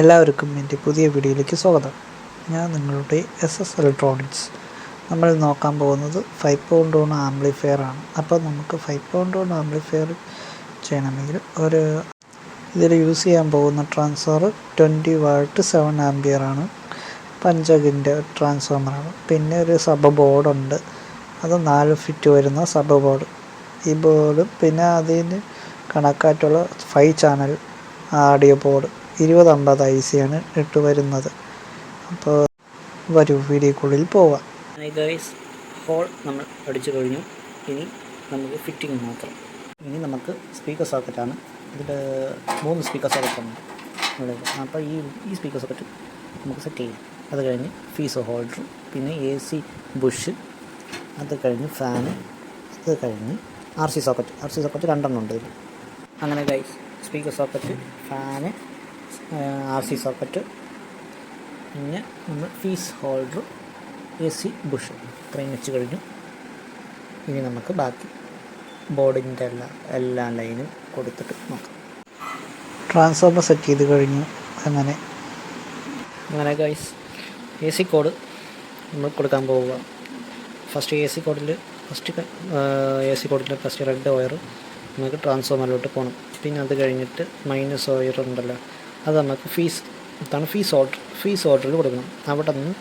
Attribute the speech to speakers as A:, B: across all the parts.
A: എല്ലാവർക്കും എന്റെ പുതിയ വീഡിയോയിലേക്ക് സ്വാഗതം. ഞാൻ നിങ്ങളുടെ എസ് എസ് ഇലക്ട്രോണിക്സ് നമ്മൾ നോക്കാൻ പോകുന്നത് ഫൈവ് പോയിന്റ് ഓൺ ആംപ്ലിഫയർ ആണ്. അപ്പോൾ നമുക്ക് ഫൈവ് പോയിന്റ് ഓൺ ആംപ്ലിഫയർ ചെയ്യണമെങ്കിൽ ഒരു ഇതിൽ യൂസ് ചെയ്യാൻ പോകുന്ന transformer twenty watt seven ampere ആണ്. പഞ്ചകിന്റെ ട്രാൻസ്ഫോമറാണ് പിന്നെ ഒരു സബ് ബോർഡുണ്ട് അത് നാല് ഫിറ്റ് വരുന്ന സബ് ബോർഡ് ഈ ബോർഡും പിന്നെ അതിന് കണക്കായിട്ടുള്ള ഫൈവ് ചാനൽ ആഡിയോ ബോർഡ് ഇരുപത് അമ്പത് ഐ സിയാണ് ഇട്ട് വരുന്നത്. അപ്പോൾ വരൂ വീഡിയോക്കുള്ളിൽ പോവാം.
B: ഹോൾ നമ്മൾ അടിച്ചു കഴിഞ്ഞു. ഇനി നമുക്ക് ഫിറ്റിംഗ് മാത്രം. ഇനി നമുക്ക് സ്പീക്കർ സോക്കറ്റാണ് ഇതിൽ മൂന്ന് സ്പീക്കർ സോക്കറ്റ് ഉണ്ട്. അപ്പോൾ ഈ ഈ സ്പീക്കർ സോക്കറ്റ് നമുക്ക് സെറ്റ് ചെയ്യാം. അത് കഴിഞ്ഞ് ഫീസ് ഹോൾഡർ പിന്നെ എ സി ബുഷ് അത് കഴിഞ്ഞ് ഫാന് അത് കഴിഞ്ഞ് R C socket R C socket രണ്ടെണ്ണം ഉണ്ട് ഇതിൽ അങ്ങനെ guys speaker socket fan R C socket. പിന്നെ നമ്മൾ fuse holder A C bush. ഇത്രയും വെച്ച് കഴിഞ്ഞു. ഇനി നമുക്ക് ബാക്കി ബോർഡിന്റെ എല്ലാ എല്ലാ ലൈനും കൊടുത്തിട്ട് നോക്കാം.
A: ട്രാൻസ്ഫോമർ സെറ്റ് ചെയ്ത് കഴിഞ്ഞു. അങ്ങനെ.
B: അങ്ങനെ ഗൈസ് എ സി കോഡ് നമ്മൾ കൊടുക്കാൻ പോവുക. ഫസ്റ്റ് എ സി കോഡിൽ ഫസ്റ്റ് എ സി കോഡിൽ ഫസ്റ്റ് റെഡ് വയർ നമുക്ക് ട്രാൻസ്ഫോമറിലോട്ട് പോകണം പിന്നെ അത് കഴിഞ്ഞിട്ട് മൈനസ് വയർ ഉണ്ടല്ലോ. അത് നമുക്ക് ഫീസ് ഇതാണ് ഫീസ് ഓർഡർ ഫീസ് ഓർഡറിൽ കൊടുക്കണം. അവിടെ നിന്ന്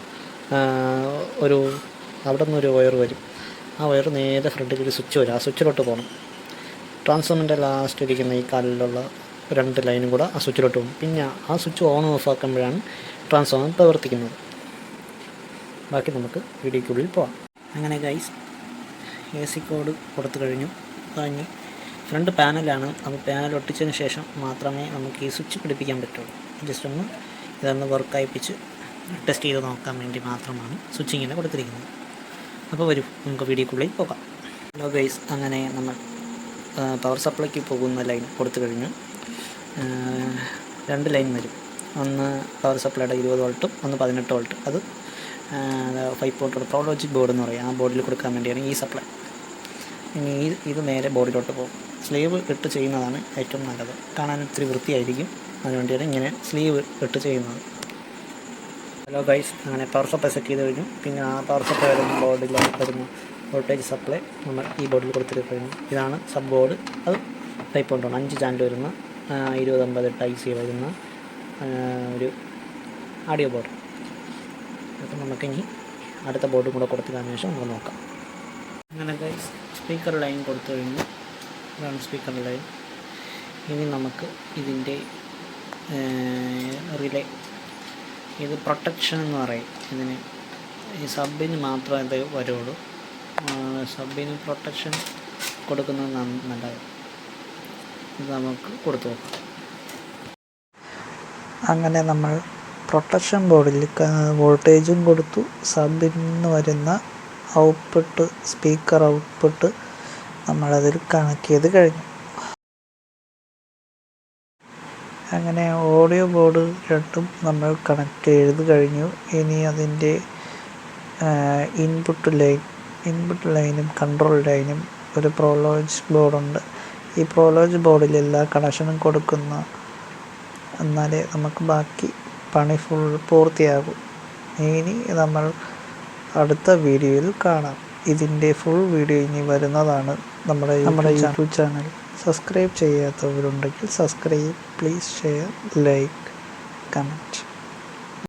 B: ഒരു അവിടെ നിന്ന് ഒരു വയർ വരും. ആ വയർ നേരെ ഫ്രണ്ടിൽ ഒരു സ്വിച്ച് വരും. ആ സ്വിച്ചിലോട്ട് പോകണം ട്രാൻസ്ഫോമിന്റെ ലാസ്റ്റ് ഇരിക്കുന്ന ഈ കാലിലുള്ള രണ്ട് ലൈനും കൂടെ ആ സ്വിച്ചിലോട്ട് പോകും. പിന്നെ ആ സ്വിച്ച് ഓൺ ഓഫ് ആക്കുമ്പോഴാണ് ട്രാൻസ്ഫോമർ പ്രവർത്തിക്കുന്നത്. ബാക്കി നമുക്ക് വീഡിയോയ്ക്കുള്ളിൽ പോവാം. അങ്ങനെ ഗൈസ് എ സി കോഡ് കൊടുത്തു കഴിഞ്ഞു. കഴിഞ്ഞ് ഫ്രണ്ട് പാനലാണ്. അപ്പോൾ പാനൽ ഒട്ടിച്ചതിന് ശേഷം മാത്രമേ നമുക്ക് ഈ സ്വിച്ച് പിടിപ്പിക്കാൻ പറ്റുള്ളൂ. ജസ്റ്റ് ഒന്ന് ഇതൊന്ന് വർക്ക് അയപ്പിച്ച് ടെസ്റ്റ് ചെയ്ത് നോക്കാൻ വേണ്ടി മാത്രമാണ് സ്വിച്ചിങ്ങിനെ കൊടുത്തിരിക്കുന്നത്. അപ്പോൾ വരൂ നമുക്ക് വീഡിയോക്കുള്ളിൽ പോകാം. ഹലോ ഗൈസ് അങ്ങനെ നമ്മൾ പവർ സപ്ലൈക്ക് പോകുന്ന ലൈൻ കൊടുത്തു കഴിഞ്ഞു. രണ്ട് ലൈൻ വരും. ഒന്ന് പവർ സപ്ലൈയുടെ ഇരുപത് വോൾട്ടും ഒന്ന് പതിനെട്ട് വോൾട്ട് അത് ഫൈവ് പോയിന്റ് പ്രോളോജിക് ബോർഡ് എന്ന് പറയും. ആ ബോർഡിൽ കൊടുക്കാൻ വേണ്ടിയാണ് ഈ സപ്ലൈ ഇനി ഈ ഇത് നേരെ ബോർഡിലോട്ട് പോകും. സ്ലീവ് ഇട്ട് ചെയ്യുന്നതാണ് ഏറ്റവും നല്ലത്. കാണാൻ ഇത്തിരി വൃത്തിയായിരിക്കും. അതിനുവേണ്ടിയാണ് ഇങ്ങനെ സ്ലീവ് ഇട്ട് ചെയ്യുന്നത്. ഹലോ ഗൈസ് അങ്ങനെ പവർ സപ്ലൈ സെറ്റ് ചെയ്ത് കഴിഞ്ഞു. പിന്നെ ആ പവർ സപ്ലൈ വരുന്ന ബോർഡിൽ വരുന്ന വോൾട്ടേജ് സപ്ലൈ നമ്മൾ ഈ ബോർഡിൽ കൊടുത്തിട്ട് കഴിഞ്ഞു ഇതാണ് സബ് ബോർഡ് അത് ടൈപ്പ് കൊണ്ടാണ് അഞ്ച് ചാനൽ വരുന്ന ഇരുപത് അമ്പത് ഐ സി വരുന്ന ഒരു ആഡിയോ ബോർഡ് അപ്പം നമുക്കിനി അടുത്ത ബോർഡും കൂടെ കൊടുത്തതിന് ശേഷം നമുക്ക് നോക്കാം. അങ്ങനെ ഗൈസ് സ്പീക്കർ ലൈൻ കൊടുത്തു കഴിഞ്ഞു. ഇതാണ് സ്പീക്കർ ലൈൻ. ഇനി നമുക്ക് ഇതിന്റെ റിലേ ഇത് പ്രൊട്ടക്ഷൻ എന്ന് പറയും. ഇതിന് ഈ സബിന് മാത്രമേ ഇത് വരുള്ളൂ. സബിന് പ്രൊട്ടക്ഷൻ കൊടുക്കുന്നത് നല്ലത്. ഇത് നമുക്ക് കൊടുത്തു നോക്കാം.
A: അങ്ങനെ നമ്മൾ പ്രൊട്ടക്ഷൻ ബോർഡിൽ വോൾട്ടേജും കൊടുത്തു. സബിൽ നിന്ന് വരുന്ന ഔട്ട്പുട്ട് സ്പീക്കർ ഔട്ട്പുട്ട് നമ്മളതിൽ കണക്ട് ചെയ്ത് കഴിഞ്ഞു. അങ്ങനെ ഓഡിയോ ബോർഡ് രണ്ടും നമ്മൾ കണക്ട് ചെയ്ത് കഴിഞ്ഞു. ഇനി അതിന്റെ ഇൻപുട്ട് ലൈൻ ഇൻപുട്ട് ലൈനും കൺട്രോൾ ലൈനും ഒരു പ്രോലോജ് ബോർഡുണ്ട് ഈ പ്രോലോജ് ബോർഡിൽ എല്ലാ കണക്ഷനും കൊടുക്കുന്ന എന്നാലേ നമുക്ക് ബാക്കി പണി ഫുൾ പൂർത്തിയാകും. ഇനി നമ്മൾ അടുത്ത വീഡിയോയിൽ കാണാം. ഇതിന്റെ ഫുൾ വീഡിയോ ഇനി വരുന്നതാണ് നമ്മുടെ നമ്മുടെ യൂട്യൂബ് ചാനൽ സബ്സ്ക്രൈബ് ചെയ്യാത്തവരുണ്ടെങ്കിൽ subscribe please share like comment